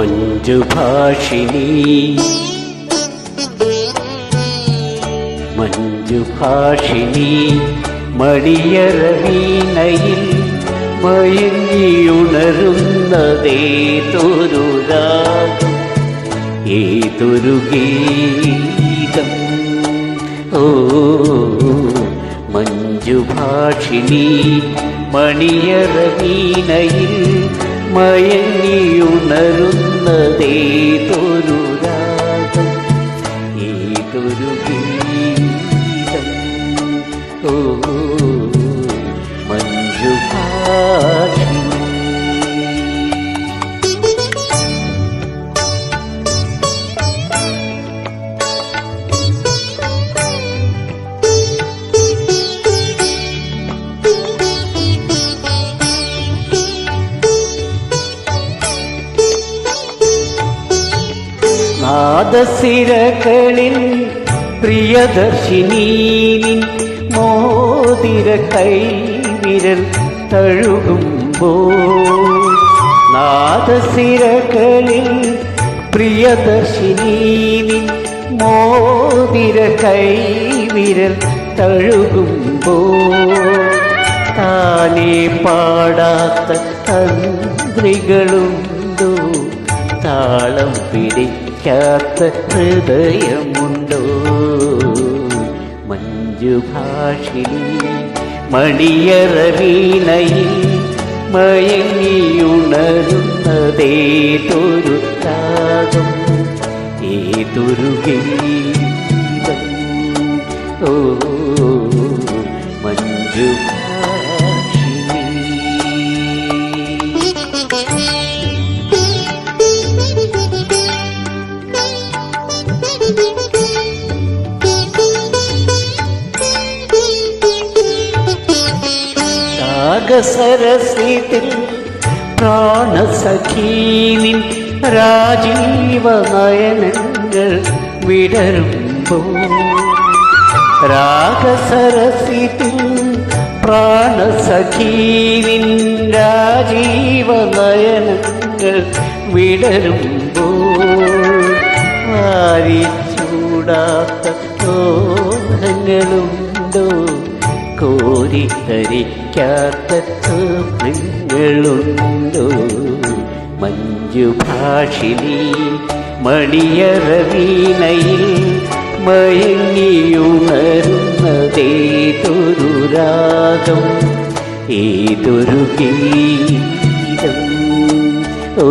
മഞ്ജുഭാഷിണി. മഞ്ജുഭാഷിണി മടിയറവീനയിൽ മയങ്ങിയുണരുന്നതേതൊരു രാഗം ഏതൊരു ഗീതം? ഓ മഞ്ജുഭാഷിണി മണിയറവീണയിൽ മയങ്ങിയുണരുന്നതേതൊരു രാഗം നാദസിരകളിൽ പ്രിയദർശിനീനിൻ മോതിര കൈവിരൽ തഴുകുമ്പോൾ നാദസിരകളിൽ പ്രിയദർശിനീനിൻ മോതിര കൈവിരൽ തഴുകുമ്പോൾ താനേ പാടാത്ത തന്ത്രികളുണ്ടോ താളം പിടിക്കാത്ത ഹൃദയമുണ്ടോ? മഞ്ജുഭാഷിണി മണിയറവീണയിൽ മയങ്ങിയുണരുന്നതേതൊരു രാഗം ഏതൊരു ഗീതം? ഓ മഞ്ജുഭാഷിണി രാഗസരസിതിൽ പ്രാണസഖീനിൻ രാജീവ വിടരുമ്പോ. രാഗസരസിതിൽ പ്രാണസഖീനിൻ രാജീവ ആരി വിടരുമ്പോൾ വാരിച്ചൂടാത്ത മോഹങ്ങളുണ്ടോ കോരിത്തരിക്കാത്ത നിങ്ങളുണ്ടോ മഞ്ജുഭാഷിണി മണിയറവീണയിൽ മയങ്ങിയുണരുന്നതേതൊരു രാഗം ഏതൊരു ഗീതം? ഓ